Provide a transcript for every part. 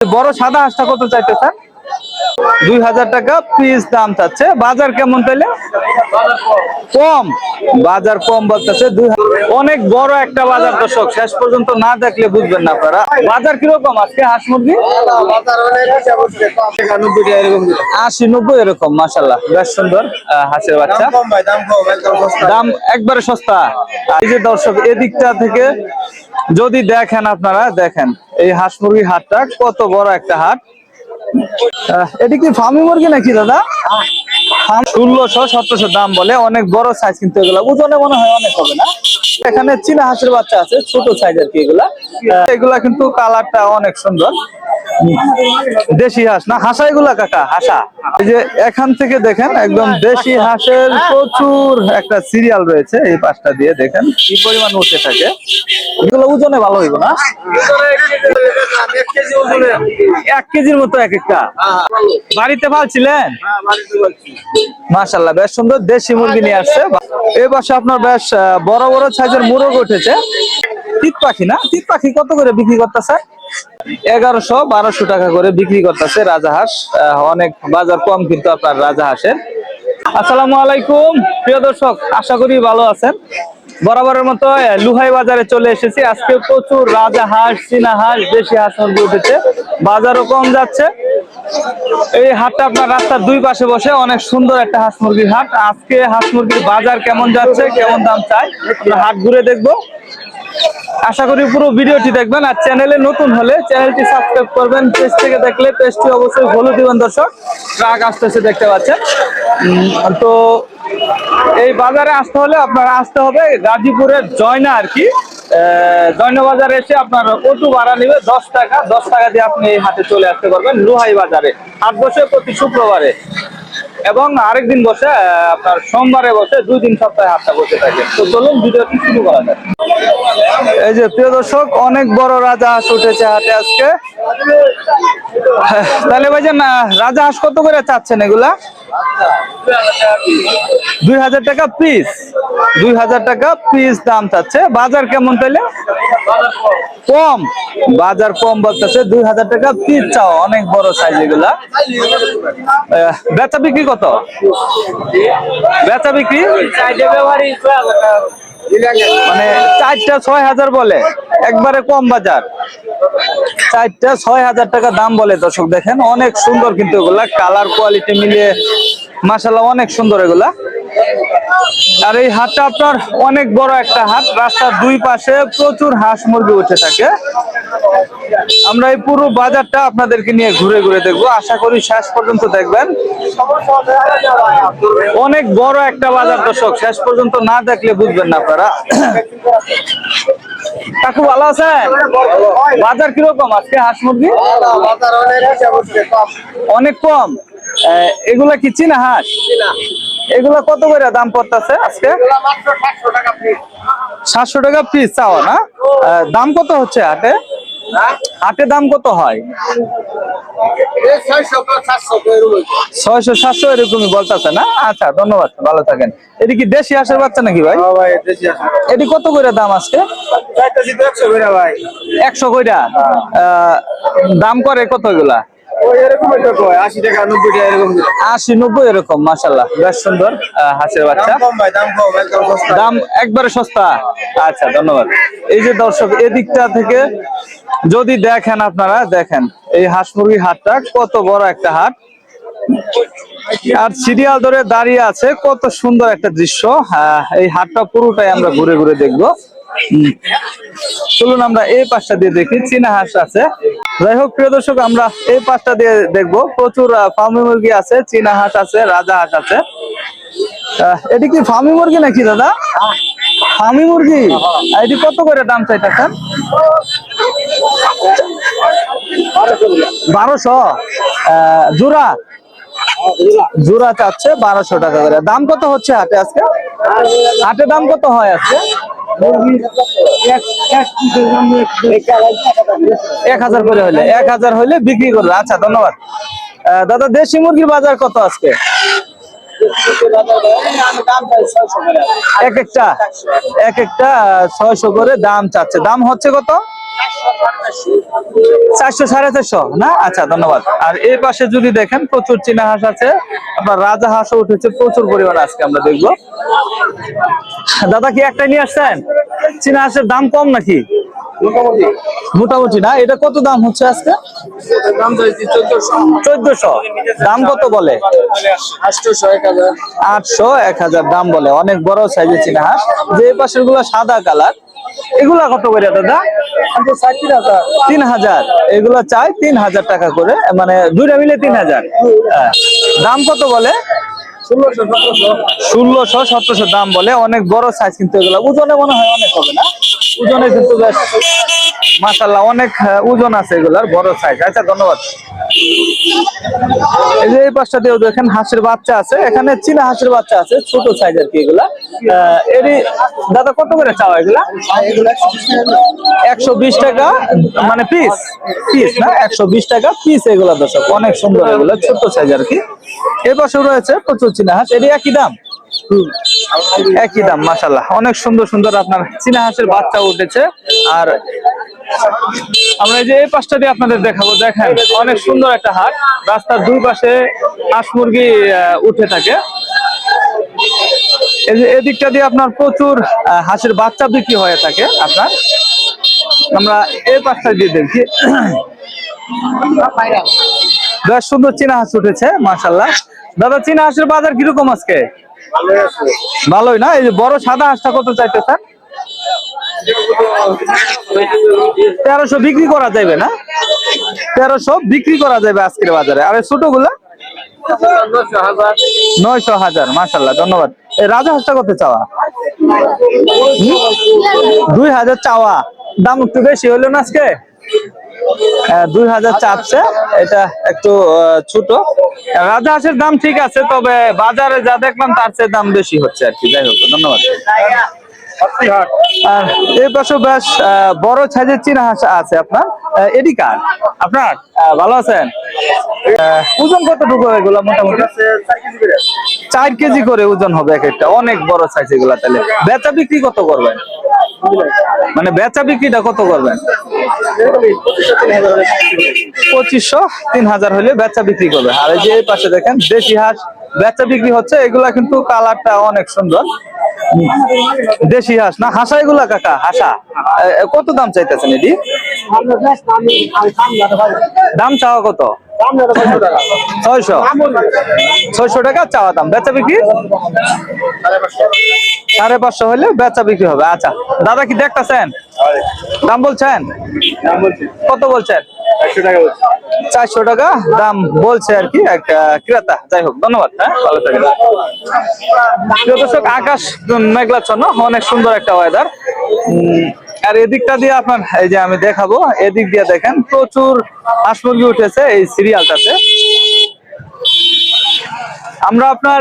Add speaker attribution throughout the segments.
Speaker 1: বড় সাদা হাঁসটা কত চাইতেছেন দুই হাজার টাকা পিস দাম চাচ্ছে। বাজার কেমন তাইলে? কম। বাজার কম বলতেছে অনেক বড় একটা বাজার দর্শক শেষ পর্যন্ত না দেখলে বুঝবেন না আপনারা। বাজার কীরকম আজকে হাঁস মুরগি? আশি নব্বই এরকম মাসাল্লাহ বেশ সুন্দর হাঁসের বাচ্চা। দাম একবারে সস্তা। এই যে দর্শক এদিকটা থেকে যদি দেখেন আপনারা, দেখেন, এই হাঁস মুরগি হাটটা কত বড় একটা হাট। এটি কি ফার্মি মুরগি নাকি দাদা? ষোলোশো সতেরোশো দাম বলে, অনেক বড় সাইজ কিন্তু এগুলা। ওজনে মনে হয় অনেক হবে না। এখানে চীনা হাঁসের বাচ্চা আছে, ছোট সাইজ আর কি এগুলা। এগুলা কিন্তু কালারটা অনেক সুন্দর। দেশি হাঁস না, হাঁসা এগুলা, কাকা? হাঁসা। এই যে এখান থেকে দেখেন, একদম দেশি হাঁসের প্রচুর একটা সিরিয়াল রয়েছে, এই পাশটা দিয়ে দেখেন, কি পরিমাণ উঠে থাকে। এগুলো ওজনে ভালো হইব না? এক কেজির মতো এক একটা। বাড়িতে পালছিলেন মাশাল্লাহ বেশ সুন্দর দেশি মুরগি নিয়ে আসছে। এই পাশে আপনার বেশ বড় বড় সাইজের মুরগ উঠেছে। তিত পাখি না? তিত পাখি কত করে বিক্রি করতেছে? এগারোশো, বারোশো টাকা করে বিক্রি করতেছে রাজাহাঁস। অনেক বাজার কম কিন্তু আপনার রাজাহাঁসের। আসসালামু আলাইকুম। প্রিয় দর্শক, আশা করি ভালো আছেন। বরাবরের মতো লুহাই বাজারে চলে এসেছি। আজকে প্রচুর রাজা হাঁস, চীনা হাঁস, দেশি হাঁস মুরগি উঠেছে। বাজারও কম যাচ্ছে। এই হাটটা আপনার রাস্তার দুই পাশে বসে, অনেক সুন্দর একটা হাঁস মুরগির হাট। আজকে হাঁস মুরগির বাজার কেমন যাচ্ছে, কেমন দাম চাই, আমরা হাট ঘুরে দেখব। আশা করি পুরো ভিডিওটি দেখবেন, আর চ্যানেলে নতুন হলে চ্যানেলটি সাবস্ক্রাইব করবেন। পেজ থেকে দেখলে পেজটি অবশ্যই ফলো দিবেন, দর্শক। ট্রাক আসতেছে দেখতে পাচ্ছেন। তো এই বাজারে আসতে হলে আপনার আসতে হবে গাজীপুরের জয়না আর কি। জয়না বাজারে এসে আপনার অটু ভাড়া নিবে দশ টাকা। দশ টাকা দিয়ে আপনি এই হাটে চলে আসতে পারবেন লুহাই বাজারে। হাট বসে প্রতি শুক্রবারে এবং আরেকদিন বসে আপনার সোমবারে বসে দুই দিন সপ্তাহে হাটটা বসে থাকে। তো চলুন ভিডিওটি শুরু করা যাক। এই যে প্রিয় দর্শক, অনেক বড় রাজা হাঁস উঠেছে হাটে আজকে। তাহলে ভাই যে না রাজা হাঁস কত করে চাচ্ছেন এগুলা? দুই হাজার টাকা পিস দুই হাজার টাকা পিস দাম চাচ্ছে। বাজার কেমন তাইলে কম। বাজার কম বলতেছে, দুই হাজার টাকা পিস চাও, অনেক বড় সাইজ এগুলা। বেচা বিক্রি কত? বেচা বিক্রি? মানে চারটা ছয় হাজার বলে। একবারে কম বাজার। চারটা ছয় হাজার টাকা দাম বলে দর্শক দেখেন। অনেক সুন্দর কিন্তু এগুলা। কালার কোয়ালিটি মিলিয়ে মাসাল্লাহ অনেক সুন্দর এগুলা। আর এই হাটটা আপনার অনেক বড় একটা হাট। রাস্তার দুই পাশে প্রচুর হাঁস মুরগি উঠে থাকে। আমরা এই পুরো বাজারটা আপনাদেরকে নিয়ে ঘুরে ঘুরে দেখব। আশা করি শেষ পর্যন্ত দেখবেন। অনেক বড় একটা বাজার দর্শক শেষ পর্যন্ত না দেখলে বুঝবেন না আপনারা। কাকু ভালো আছেন? বাজার কীরকম আজকে হাঁস মুরগি? অনেক কম। এগুলা কি চীনা হাঁস? এগুলা কত করে দাম পড়তেছে আজকে? সাতশো টাকা পিস চাওয়া না? দাম কত হচ্ছে হাটে? হাটে দাম কত হয়? ছয়শো সাতশো এরকমই। বলতেছে না? আচ্ছা ধন্যবাদ ভালো থাকেন। এটি কি দেশি হাঁসের বাচ্চা নাকি ভাই? এটি কত করে দাম আজকে? একশো কইরা? আহ, দাম করে কত এগুলা আশি নব্বই এরকম মাসাল্লাহ বেশ সুন্দর হাঁসের বাচ্চা। দাম একবারে সস্তা। আচ্ছা ধন্যবাদ। এই যে দর্শক এদিকটা থেকে যদি দেখেন আপনারা দেখেন এই হাঁস মুরগি হাটটা কত বড় একটা হাট। আর সিরিয়াল ধরে দাঁড়িয়ে আছে কত সুন্দর একটা দৃশ্য। আহ, এই হাটটা পুরোটাই আমরা ঘুরে ঘুরে দেখব। চলুন আমরা এই পাশটা দিয়ে দেখি, চীনা হাঁস আছে। যাই হোক, প্রিয় দর্শক, আমরা এই পাশটা দিয়ে দেখব, প্রচুর ফার্মি মুরগি আছে, চীনা হাঁস আছে, রাজা হাঁস আছে। এটি কি ফার্মি মুরগি নাকি, দাদা? ফার্মি মুরগি? এটি কত করে দাম চাইতেছেন? বারোশো। জোড়া? জোড়া চাচ্ছে বারোশো টাকা করে। দাম কত হচ্ছে হাটে আজকে? হাটে দাম কত হয় আজকে? এক হাজার করে হলে, এক হাজার হলে বিক্রি করবে। আচ্ছা ধন্যবাদ। দাদা, দেশি মুরগির বাজার কত আজকে? এক একটা এক একটা ছয়শো করে দাম চাচ্ছে। দাম হচ্ছে কত? চারশো সাড়ে চারশো না? আচ্ছা ধন্যবাদ। আর এই পাশে যদি দেখেন প্রচুর চীনা হাঁস আছে। আপনার রাজা হাঁসও উঠেছে প্রচুর পরিমাণে আজকে আমরা দেখব। দাদা কি একটা নিয়ে আসছেন? চীনা হাঁসের দাম কম নাকি? মোটামুটি। না? এটা কত দাম হচ্ছে আজকে? চোদ্দশো। দাম কত বলে? আটশো এক হাজার দাম বলে। অনেক বড় সাইজের চীনা হাঁস। যে পাশেরগুলো সাদা কালার এগুলা কত করে দাদা? তিন হাজার এগুলো চাই তিন হাজার টাকা করে মানে দুইটা মিলে তিন হাজার। হ্যাঁ। দাম কত বলে? ষোলোশো, সতেরোশো দাম বলে। অনেক বড় সাইজ কিন্তু এগুলো। ওজনে মনে হয় অনেক হবে না? ওজনে কিন্তু বেশ মাসাল্লাহ অনেক ওজন আছে এগুলার, বড় সাইজ আচ্ছা ধন্যবাদ। এই যে এই পাশটা দিয়েও দেখেন, হাঁসের বাচ্চা আছে। এখানে চীনা হাঁসের বাচ্চা আছে, ছোট সাইজ আর কি এগুলা। এরই, দাদা, কত করে চাওয়া এগুলা? একশো বিশ টাকা মানে পিস পিস না? একশো বিশ টাকা পিস এগুলা দর্শক, অনেক সুন্দর এগুলো, ছোট সাইজ আর কি। এ পাশে রয়েছে প্রচুর চীনা হাঁস। এটি একই দাম? একই দাম মাসাল্লাহ অনেক সুন্দর সুন্দর আপনার চীনা হাঁসের বাচ্চা উঠেছে। আর আমরা যে এই পাশটা দিয়ে আপনাদের দেখাবো, দেখেন, অনেক সুন্দর একটা হাট। রাস্তার দুই পাশে হাঁস মুরগি উঠে থাকে। এদিকটা দিয়ে আপনার প্রচুর হাঁসের বাচ্চা বিক্রি হয়ে থাকে আপনার। আমরা এই পাশটা দিয়ে দেখি। বেশ সুন্দর চীনা হাঁস উঠেছে মাশাল্লাহ দাদা, চীনা হাঁসের বাজার কীরকম আজকে? ভালোই না? এই যে বড় সাদা হাঁসটা কত চাইতে স্যার তেরোশো বিক্রি করা যাবে না? তেরোশো বিক্রি করা যাবে আজকের বাজারে। আর ছোটগুলা নয়শো হাজার মাসাল্লাহ ধন্যবাদ। রাজা হাঁসটা কত চাওয়া? দুই হাজার চাওয়া। দাম একটু বেশি হলো না আজকে? আহ, দুই হাজার চাচ্ছে। এটা একটু ছোট। রাজা হাঁসের দাম ঠিক আছে তবে বাজারে যা দেখলাম তার চেয়ে দাম বেশি হচ্ছে আর কি। যাই হোক ধন্যবাদ। চার কেজি করে ওজন হবে এক একটা। অনেক বড় সাইজ এগুলা তাহলে। বেচা বিক্রি কত করবেন? মানে বেচা বিক্রিটা কত করবেন? পঁচিশশো, তিন হাজার হলে বেচা বিক্রি করবে। আর এই যে পাশে দেখেন, দেশি হাঁস, বেচা বিক্রি হচ্ছে। এগুলা কিন্তু কালারটা অনেক সুন্দর। দেশি হাঁস? না হাঁসা এগুলা কাকা হাঁসা। কত দাম চাইতেছেন এটি? দাম চাওয়া কত? ছয়শো। ছয়শো টাকা চাওয়া দাম। বেচা বিক্রি? সাড়ে পাঁচশো হলে বেচা বিক্রি হবে। আচ্ছা দাদা কি দেখতেছেন? দাম বলছেন? কত বলছেন? চারশো টাকা দাম বলছে আর কি এক আহ, ক্রেতা। যাই হোক ধন্যবাদ হ্যাঁ ভালো থাকেন। দর্শক আকাশ মেঘলাচ্ছন্ন অনেক সুন্দর একটা ওয়েদার আর এদিকটা দিয়ে আপনার এই যে আমি দেখাবো এদিক দিয়ে দেখেন প্রচুর হাঁস মুরগি উঠেছে এই সিরিয়ালটাতে। আমরা আপনার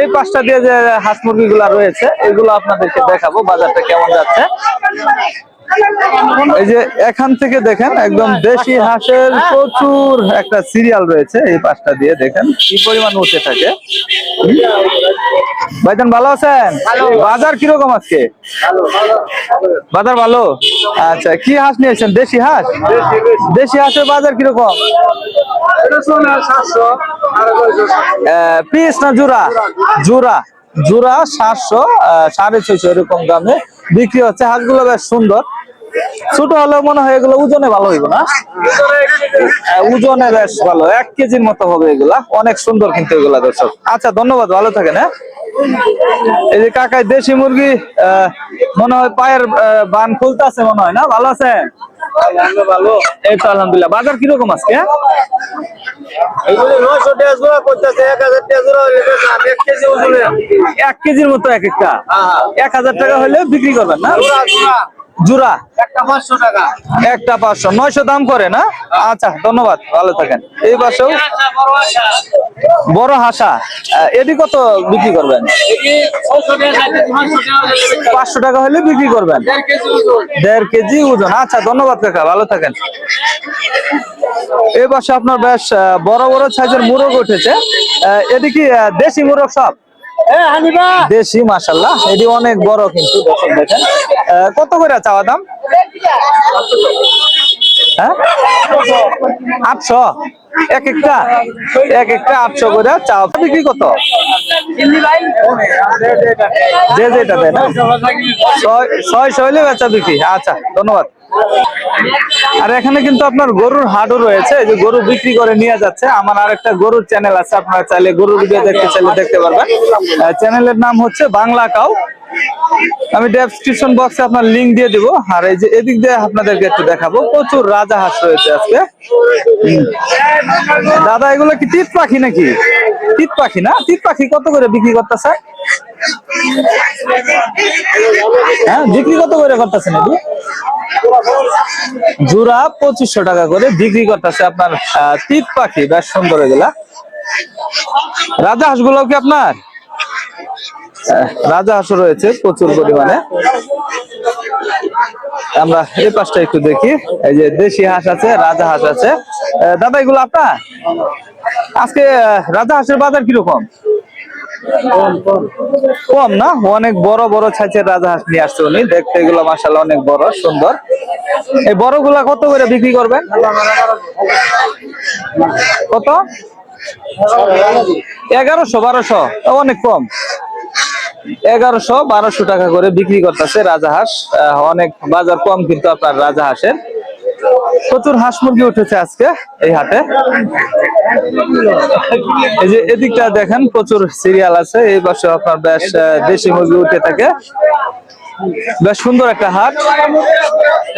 Speaker 1: এই পাশটা দিয়ে যে হাঁস মুরগি রয়েছে এগুলো আপনাদেরকে দেখাবো বাজারটা কেমন যাচ্ছে। এই যে এখান থেকে দেখেন একদম দেশি হাঁসের প্রচুর একটা সিরিয়াল রয়েছে এই পাশটা দিয়ে দেখেন কি পরিমাণ উঠে থাকে। ভাইজান ভালো আছেন? বাজার কীরকম আজকে? বাজার ভালো? আচ্ছা কি হাঁস নিয়েছেন? দেশি হাঁস? দেশি হাঁসের বাজার কীরকম? পিস না জোড়া জোড়া জোড়া সাতশো আহ, সাড়ে ছয়শো এরকম দামে বিক্রি হচ্ছে। হাঁসগুলো বেশ সুন্দর। ছোট হলেও মনে হয় এগুলো ওজনে ভালো হইব না? ওজনে বেশ ভালো। এক কেজির মতো হবে এগুলা। অনেক সুন্দর কিন্তু এগুলা দর্শক। আচ্ছা ধন্যবাদ। ভালো থাকেন হ্যাঁ? এই যে কাকায় দেশি মুরগি মনে হয় পায়ের বান খুলতেছে মনে হয় না? ভালো আছেন? ভালো। এই তো আলহামদুলিল্লাহ। বাজার কীরকম আজকে? এক কেজির মতো এক একটা? এক হাজার টাকা হলে বিক্রি করবেন না? জোড়া? একটা পাঁচশো নয়শো দাম করে না? আচ্ছা ধন্যবাদ। ভালো থাকেন। এই পাশেও বড় হাসা। এটি কত বিক্রি করবেন? পাঁচশো টাকা হলে বিক্রি করবেন। দেড় কেজি ওজন। আচ্ছা ধন্যবাদ কাকা। ভালো থাকেন। এই পাশে আপনার বেশ বড় বড় সাইজের মুরগ উঠেছে। আহ, এটি কি দেশি মুরগ সব? দেশি মাসাল্লাহ এটি অনেক বড় কিন্তু, দর্শক দেখেন। কত করে চাওয়া দাম? হ্যাঁ? আটশো। এক একটা। এক একটা আটশো করে চাওয়া। বিক্রি কত? যে যেটা দেয় না। ছয় হইলে বেচা বিক্রি। আচ্ছা ধন্যবাদ। আর এখানে কিন্তু আপনার গরুর হাটও রয়েছে যে গরু বিক্রি করে নিয়ে যাচ্ছে। আমার আরেকটা গরুর চ্যানেল আছে, আপনারা চাইলে গরুর ভিডিও দেখতে চাইলে দেখতে পারবেন। চ্যানেলের নাম হচ্ছে বাংলা কাউ। আমি ডেসক্রিপশন বক্সে আপনার লিংক দিয়ে দিব। আর এই যে এদিক দিয়ে আপনাদেরকে একটু দেখাবো, প্রচুর রাজা হাঁস রয়েছে আজকে। দাদা, এগুলো কি তিত পাখি নাকি? তিত পাখি না? তিত পাখি কত করে বিক্রি করতেছে? হ্যাঁ বিক্রি কত করে করতেছেন এগুলো জোড়া পঁচিশশো টাকা করে বিক্রি করতেছে আপনার তিত পাখি। বেশ সুন্দর এগুলা। রাজা হাঁসগুলো কি আপনার? রাজা হাঁসও রয়েছে প্রচুর পরিমাণে। আমরা এই পাশটা একটু দেখি। এই যে দেশি হাঁস আছে, রাজা হাঁস আছে। দাদা, এগুলো আপনার? আজকে রাজা হাঁসের বাজার কীরকম? কম না? অনেক বড় বড় ছাইচের রাজা হাঁস নিয়ে আসছে উনি। দেখতে এগুলো মাসাল অনেক বড়, সুন্দর। এই বড়গুলা কত করে বিক্রি করবেন? কত? এগারোশো, বারোশো। অনেক কম। এগারোশো বারোশো টাকা করে বিক্রি করতেছে রাজা হাঁস। আহ, অনেক বাজার কম কিন্তু আপনার রাজা হাঁসের। প্রচুর হাঁস মুরগি উঠেছে আজকে এই হাটে। এই যে এদিকটা দেখেন প্রচুর সিরিয়াল আছে। এই বছর আপনার বেশ দেশি মুরগি উঠে থাকে। বেশ সুন্দর একটা হাট।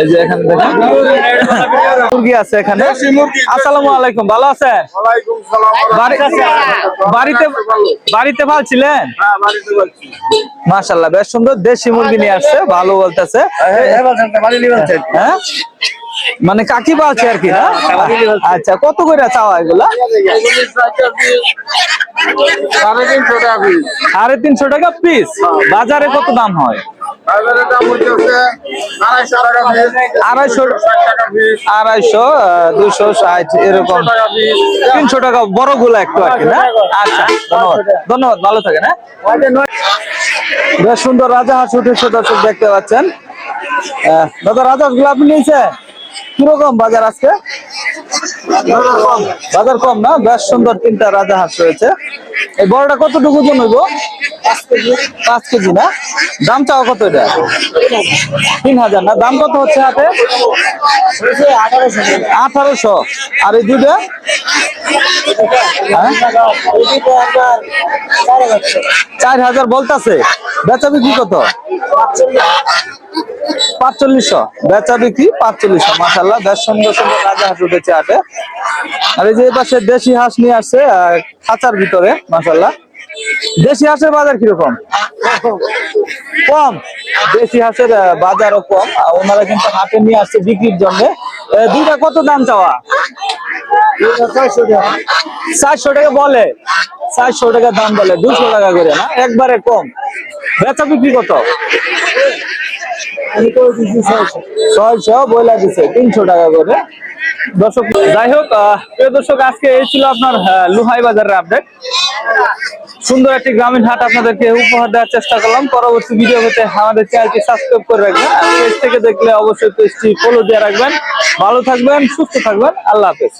Speaker 1: এই যে এখানে দেখেন, মুরগি আছে এখানে। আসসালামু আলাইকুম, ভালো আছেন? বাড়িতে বাড়িতে পালছিলেন মাশাল্লাহ বেশ সুন্দর। দেশি মুরগি নিয়ে আসছে, ভালো বলতেছে। হ্যাঁ? মানে কাকি পালছে আর কি না আচ্ছা কত করে চাওয়া এগুলা?
Speaker 2: সাড়ে তিনশো টাকা পিস
Speaker 1: বাজারে কত দাম হয়?
Speaker 2: আড়াইশো
Speaker 1: আড়াইশো দুশো ষাট এরকম। তিনশো টাকা বড়গুলো একটু আর কি না? আচ্ছা ধন্যবাদ। ধন্যবাদ ভালো থাকেন হ্যাঁ? বেশ সুন্দর রাজা হাঁস উঠেছে দর্শক দেখতে পাচ্ছেন। দাদা রাজা হাঁসগুলো আপনি নিয়েছেন কীরকম বাজার আজকে? বাজার কম না? বেশ সুন্দর তিনটা রাজা হাঁস রয়েছে। এই বড়টা কতটুকু জন হইব? পাঁচ কেজি না? দাম চাও কত এটা? তিন হাজার না? দাম কত হচ্ছে হাতে? আঠারোশো। আর এই দুটা হ্যাঁ? চার হাজার বলতাছে। বেচা বিক্রি কত? পাঁচচল্লিশশো। বেচা বিক্রি পাঁচচল্লিশশো। মাসাল্লাহ বেশ সুন্দর সুন্দর রাজা হাঁস উঠেছে হাটে। আর এই যে পাশে দেশি হাঁস নিয়ে আসছে খাঁচার ভিতরে। মাসাল্লাহ দেশি হাঁসের বাজার কীরকম? কম। দেশি হাঁসের বাজারও কম। ওনারা কিন্তু হাটে নিয়ে আসছে বিক্রির জন্য। দুইটা কত দাম চাওয়া? চারশো টাকা বলে। চারশো টাকা দাম বলে দুশো টাকা করে না? একবারে কম। বেচা বিক্রি কত? ছয়শো, বইলা দিছে, তিনশো টাকা করে। দর্শক, যাই হোক প্রিয় দর্শক, আজকে এই ছিল আপনার লুহাই বাজারের আপডেট সুন্দর একটি গ্রামীণ হাট আপনাদেরকে উপহার দেওয়ার চেষ্টা করলাম। পরবর্তী ভিডিও হতে আমাদের চ্যানেলটি সাবস্ক্রাইব করে রাখবেন। পেজ থেকে দেখলে অবশ্যই পেজটি ফলো দিয়ে রাখবেন। ভালো থাকবেন, সুস্থ থাকবেন। আল্লাহ হাফেজ।